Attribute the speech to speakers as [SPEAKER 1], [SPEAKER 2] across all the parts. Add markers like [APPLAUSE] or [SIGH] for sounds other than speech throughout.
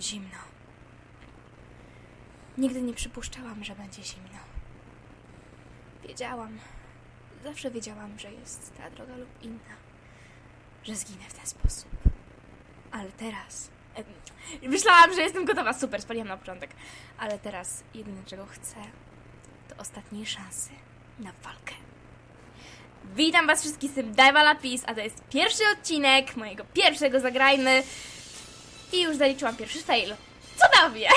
[SPEAKER 1] Zimno. Nigdy nie przypuszczałam, że będzie zimno. Wiedziałam, zawsze wiedziałam, że jest ta droga lub inna, że zginę w ten sposób. Ale teraz. Myślałam, że jestem gotowa, super, spaliłam na początek. Ale teraz jedyne czego chcę, to ostatniej szansy na walkę. Witam Was wszystkich tym Dive Lapis, a to jest pierwszy odcinek mojego pierwszego Zagrajmy. I już zaliczyłam pierwszy fail. Cudownie!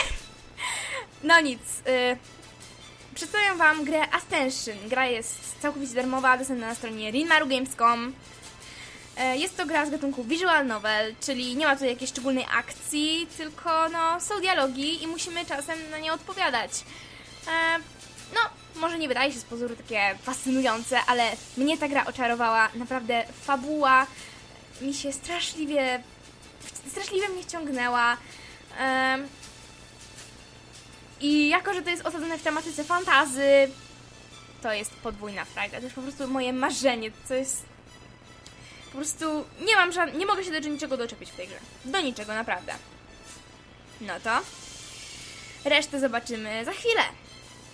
[SPEAKER 1] No nic. Y, przedstawiam Wam grę Ascension. Gra jest całkowicie darmowa, dostępna na stronie rinmarugames.com. E, Jest to gra z gatunku visual novel, czyli nie ma tu jakiejś szczególnej akcji, tylko no, są dialogi i musimy czasem na nie odpowiadać. E, no, może nie wydaje się z pozoru takie fascynujące, ale mnie ta gra oczarowała. Naprawdę fabuła mi się straszliwie, straszliwie mnie wciągnęła. Em, I jako, że to jest osadzone w tematyce fantazy, to jest podwójna frajda. To jest po prostu moje marzenie. To jest po prostu nie mam żadnego, nie mogę się do niczego doczepić w tej grze. Do niczego, naprawdę. No to resztę zobaczymy za chwilę.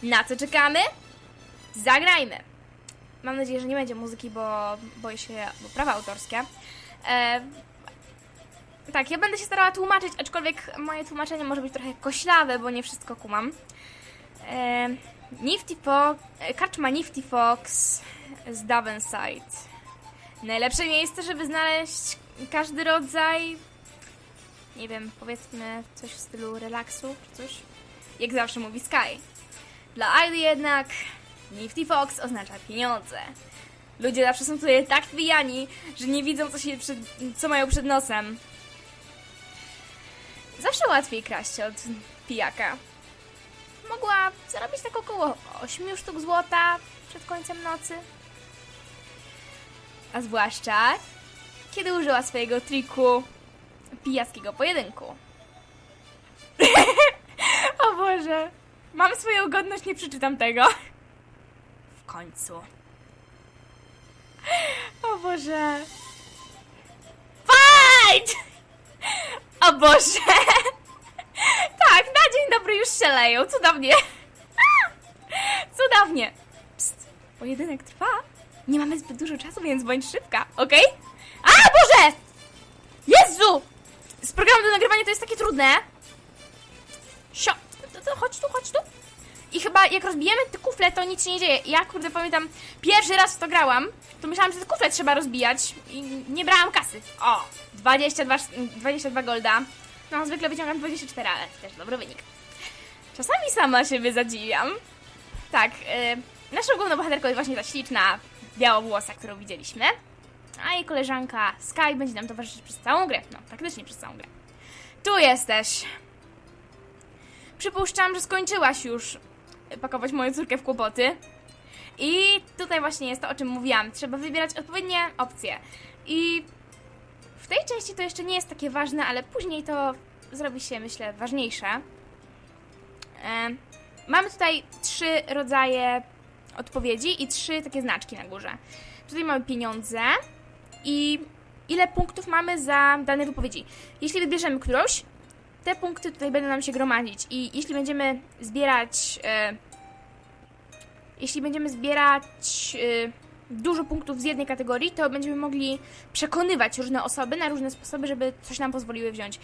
[SPEAKER 1] Na co czekamy? Zagrajmy! Mam nadzieję, że nie będzie muzyki, bo boję się, bo prawa autorskie. E, tak, ja będę się starała tłumaczyć, aczkolwiek moje tłumaczenie może być trochę koślawe, bo nie wszystko kumam. E, Nifty Fox, e, karczma Nifty Fox z Davenside. Najlepsze miejsce, żeby znaleźć każdy rodzaj, nie wiem, powiedzmy coś w stylu relaksu czy coś. Jak zawsze mówi Sky. Dla Ailey jednak Nifty Fox oznacza pieniądze. Ludzie zawsze są tutaj tak pijani, że nie widzą, co, się przed, co mają przed nosem. Zawsze łatwiej kraść od pijaka. Mogła zarobić tak około 8 sztuk złota przed końcem nocy. A zwłaszcza, kiedy użyła swojego triku pijackiego pojedynku. [LAUGHS] o Boże. Mam swoją godność, nie przeczytam tego. W końcu. O Boże. Fight! O Boże. [LAUGHS] Tak, na dzień dobry już szaleją. Cudownie. [LAUGHS] Cudownie. Psst, pojedynek trwa. Nie mamy zbyt dużo czasu, więc bądź szybka, okej? A, Boże! Jezu! Z programu do nagrywania to jest takie trudne. Sio, to, to, chodź tu, chodź tu. I chyba jak rozbijemy te kufle, to nic się nie dzieje. Ja kurde pamiętam, pierwszy raz w to grałam, to myślałam, że te kufle trzeba rozbijać i nie brałam kasy. O, 22, 22 golda. No, zwykle wyciągam 24, ale też dobry wynik. Czasami sama siebie zadziwiam. Tak, y, naszą główną bohaterką jest właśnie ta śliczna białowłosa, którą widzieliśmy. A jej koleżanka Sky będzie nam towarzyszyć przez całą grę. No, praktycznie przez całą grę. Tu jesteś. Przypuszczam, że skończyłaś już pakować moją córkę w kłopoty. I tutaj właśnie jest to, o czym mówiłam. Trzeba wybierać odpowiednie opcje. I w tej części to jeszcze nie jest takie ważne, ale później to zrobi się, myślę, ważniejsze. E, mamy tutaj trzy rodzaje odpowiedzi i trzy takie znaczki na górze. Tutaj mamy pieniądze i ile punktów mamy za dane wypowiedzi. Jeśli wybierzemy którąś, te punkty tutaj będą nam się gromadzić i jeśli będziemy zbierać e, jeśli będziemy zbierać e, dużo punktów z jednej kategorii, to będziemy mogli przekonywać różne osoby na różne sposoby, żeby coś nam pozwoliły wziąć.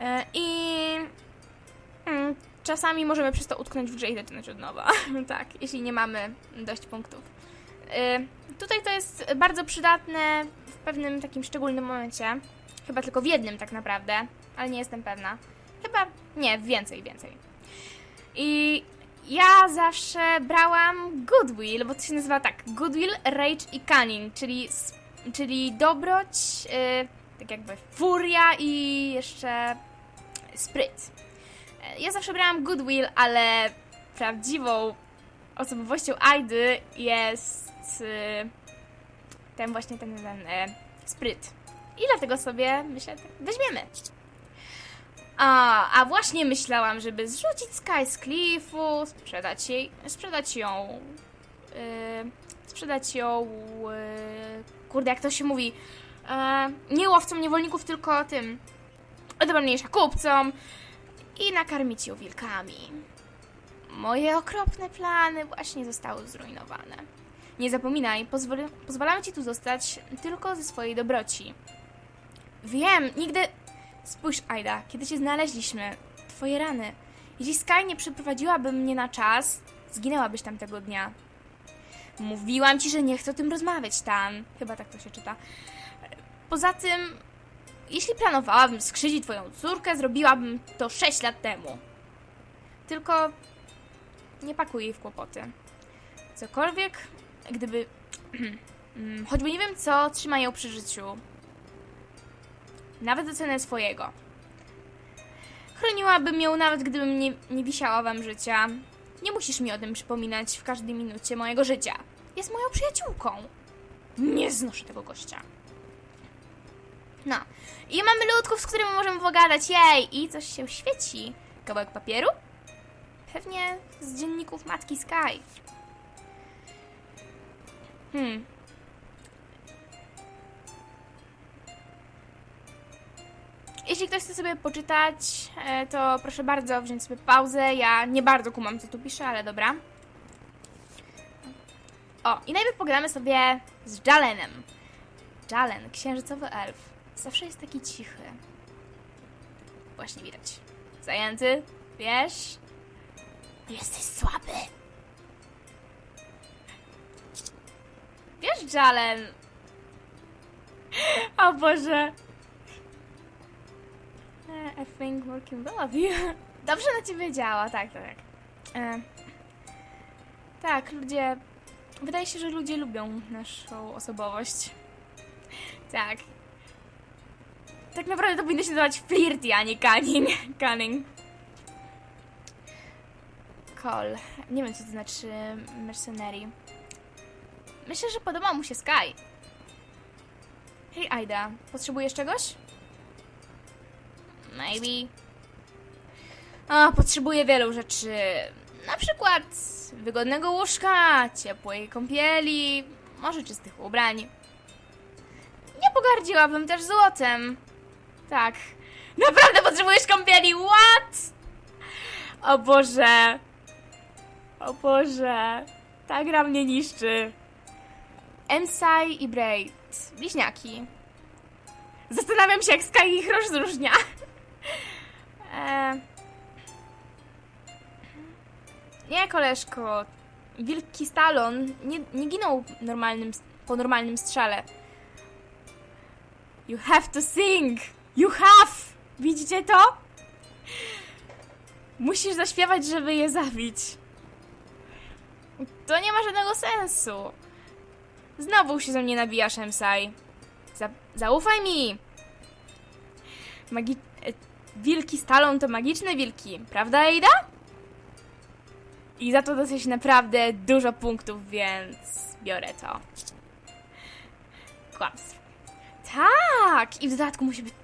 [SPEAKER 1] E, I mm, czasami możemy przez to utknąć w grze i zaczynać od nowa. [LAUGHS] tak, jeśli nie mamy dość punktów. Y, Tutaj to jest bardzo przydatne w pewnym takim szczególnym momencie. Chyba tylko w jednym tak naprawdę, ale nie jestem pewna. Chyba nie, więcej, więcej. I ja zawsze brałam Goodwill, bo to się nazywa tak: Goodwill, Rage i Cunning, czyli, czyli dobroć, y, tak jakby furia i jeszcze spryt. E, Ja zawsze brałam Goodwill, ale prawdziwą osobowością Aidy jest y, ten właśnie ten, ten e, spryt. I dlatego sobie myślę, tak weźmiemy. A, a właśnie myślałam, żeby zrzucić Sky z klifu, sprzedać jej, sprzedać ją, y, sprzedać ją, y, kurde, jak to się mówi, e, nie łowcom niewolników, tylko tym, dobra, mniejsza, kupcom, i nakarmić ją wilkami. Moje okropne plany właśnie zostały zrujnowane. Nie zapominaj, pozwol- pozwalam ci tu zostać tylko ze swojej dobroci. Wiem, nigdy... Spójrz, Aida, kiedy cię znaleźliśmy, twoje rany. Jeśli Sky nie przyprowadziłaby mnie na czas, zginęłabyś tamtego dnia. Mówiłam ci, że nie chcę o tym rozmawiać, Tan. Chyba tak to się czyta. Poza tym, jeśli planowałabym skrzywdzić twoją córkę, zrobiłabym to 6 lat temu. Tylko nie pakuj jej w kłopoty. Cokolwiek, gdyby... [CLEARS THROAT] Mm, Choćby nie wiem co, trzyma ją przy życiu. Nawet za cenę swojego. Chroniłabym ją nawet gdybym nie, nie wisiała wam życia. Nie musisz mi o tym przypominać w każdej minucie mojego życia. Jest moją przyjaciółką. Nie znoszę tego gościa. No. I mamy ludków, z którymi możemy pogadać. Jej! I coś się świeci. Kawałek papieru? Pewnie z dzienników matki Sky. Hmm. Jeśli ktoś chce sobie poczytać, e, to proszę bardzo wziąć sobie pauzę. Ja nie bardzo kumam, co tu pisze, ale dobra. O, i najpierw pogadamy sobie z Jalenem. Jalen, księżycowy elf. Zawsze jest taki cichy. Właśnie widać. Zajęty, wiesz? Jesteś słaby. Wiesz, Jalen? O Boże. I think working well of you. Dobrze na ciebie działa, tak, tak. E, tak, ludzie... Wydaje się, że ludzie lubią naszą osobowość. Tak. Tak naprawdę to powinno się nazywać flirty, a nie cunning. cunning. Call. Nie wiem, co to znaczy mercenary. Myślę, że podoba mu się Sky. Hej, Aida. Potrzebujesz czegoś? Maybe. A, potrzebuję wielu rzeczy. Na przykład wygodnego łóżka, ciepłej kąpieli, może czystych ubrań. Nie pogardziłabym też złotem. Tak. Naprawdę potrzebujesz kąpieli? What? O Boże. O Boże. Ta gra mnie niszczy. Emsai i Braid. Bliźniaki. Zastanawiam się, jak Sky ich rozróżnia. E... Nie, koleżko. Wielki Stalon nie, nie ginął normalnym, po normalnym strzale. You have to sing! You have! Widzicie to? Musisz zaśpiewać, żeby je zabić. To nie ma żadnego sensu. Znowu się ze mnie nabijasz, Emsai. Za zaufaj mi! Magi wilki stalą to magiczne wilki, prawda, Eida? I za to dosyć naprawdę dużo punktów, więc biorę to. Kłamstwo. Tak! I w dodatku musi być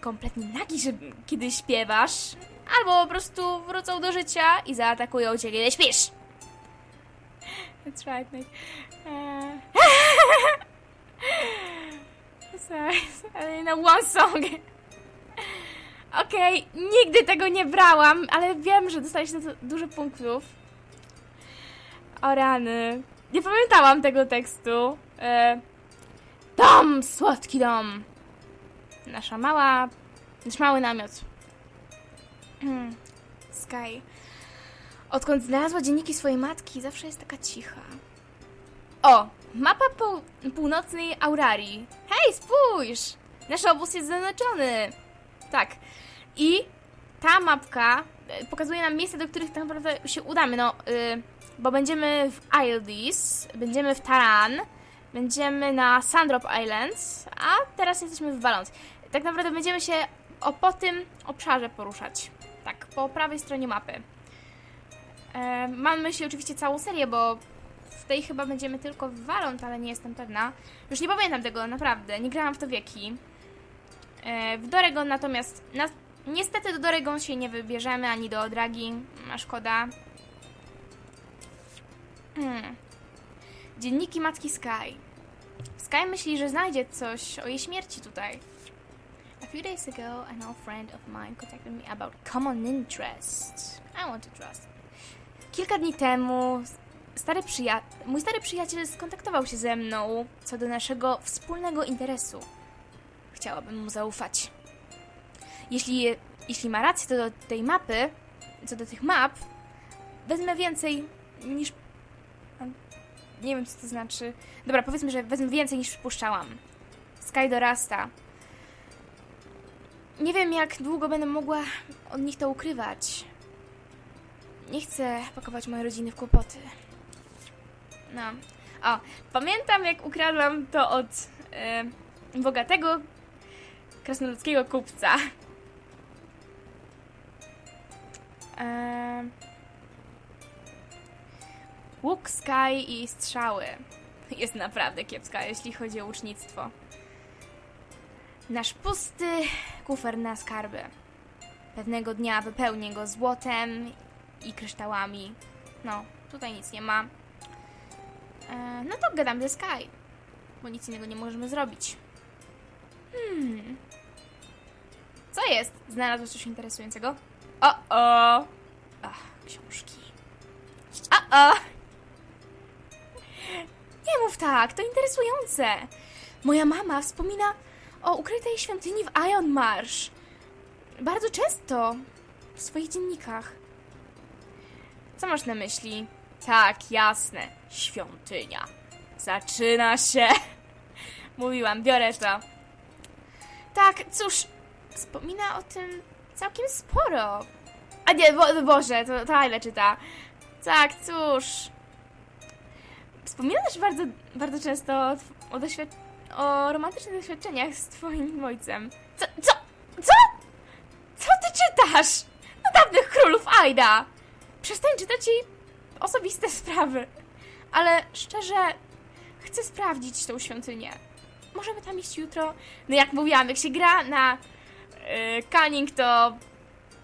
[SPEAKER 1] kompletnie nagi, że kiedy śpiewasz. Albo po prostu wrócą do życia i zaatakują cię, kiedy śpisz. That's right, mate. Eee. [LAUGHS] Sorry, sorry, no one song. Okej, nigdy tego nie brałam, ale wiem, że dostaliście na to dużo punktów. O rany. Nie pamiętałam tego tekstu. E, dom, słodki dom. Nasza mała... Nasz mały namiot. Hmm, Sky. Odkąd znalazła dzienniki swojej matki, zawsze jest taka cicha. O, mapa pół, północnej Aurarii. Hej, spójrz! Nasz obóz jest zaznaczony. Tak. I ta mapka e, pokazuje nam miejsca, do których tak naprawdę się udamy. No, y, bo będziemy w Isles, będziemy w Taran, będziemy na Sandrop Islands, a teraz jesteśmy w Valence. Tak naprawdę będziemy się o, po tym obszarze poruszać. Tak, po prawej stronie mapy. E, mam na myśli oczywiście całą serię, bo w tej chyba będziemy tylko w Valent, ale nie jestem pewna. Już nie pamiętam tego, naprawdę. Nie grałam w to wieki. E, w Doregon natomiast... Na, niestety do Doregon się nie wybierzemy, ani do Dragi. A szkoda. Hmm. Dzienniki matki Sky. Sky myśli, że znajdzie coś o jej śmierci tutaj. A few days ago, an old friend of mine contacted me about common interests. I want to trust. Kilka dni temu stary przyja- mój stary przyjaciel skontaktował się ze mną co do naszego wspólnego interesu. Chciałabym mu zaufać. Jeśli, jeśli ma rację co do tej mapy, co do tych map, wezmę więcej niż. Nie wiem, co to znaczy. Dobra, powiedzmy, że wezmę więcej niż przypuszczałam. Sky dorasta. Nie wiem, jak długo będę mogła od nich to ukrywać. Nie chcę pakować mojej rodziny w kłopoty. No. O, pamiętam, jak ukradłam to od e, bogatego krasnoludzkiego kupca. E, łuk, sky i strzały. Jest naprawdę kiepska, jeśli chodzi o łucznictwo. Nasz pusty kufer na skarby. Pewnego dnia wypełnię go złotem i kryształami. No, tutaj nic nie ma. E, no to gadam ze Sky, bo nic innego nie możemy zrobić. Hmm. Co jest? Znalazłeś coś interesującego? O, o! Ach, książki. O, o! Nie mów tak, to interesujące. Moja mama wspomina o ukrytej świątyni w Iron Marsh. Bardzo często w swoich dziennikach. Co masz na myśli? Tak, jasne. Świątynia. Zaczyna się. [LAUGHS] Mówiłam, biorę to. Tak, cóż, wspomina o tym całkiem sporo. A nie, bo, Boże, to, ile czyta. Tak, cóż. Wspomina też bardzo, bardzo często o, o, o romantycznych doświadczeniach z twoim ojcem. Co? Co? Co? Co ty czytasz? No dawnych królów Aida! Przestań czytać jej osobiste sprawy. Ale szczerze, chcę sprawdzić tą świątynię. Możemy tam iść jutro? No jak mówiłam, jak się gra na yy, Cunning, to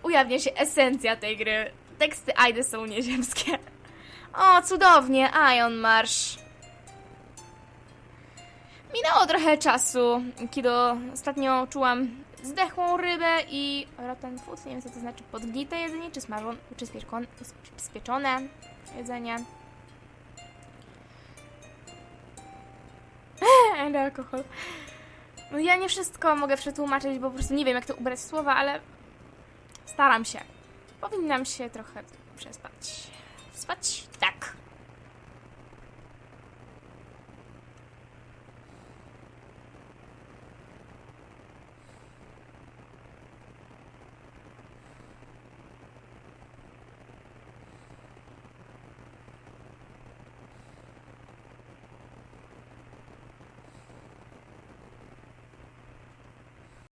[SPEAKER 1] ujawnia się esencja tej gry. Teksty Aidy są nieziemskie. O, cudownie, Ion Marsz. Minęło trochę czasu, kiedy ostatnio czułam zdechłą rybę i rotten food, nie wiem co to znaczy, podgnite jedzenie, czy smażone, czy spieczone, spieczone jedzenie. Ale alkohol. No ja nie wszystko mogę przetłumaczyć, bo po prostu nie wiem jak to ubrać w słowa, ale staram się. Powinnam się trochę przespać. Spać?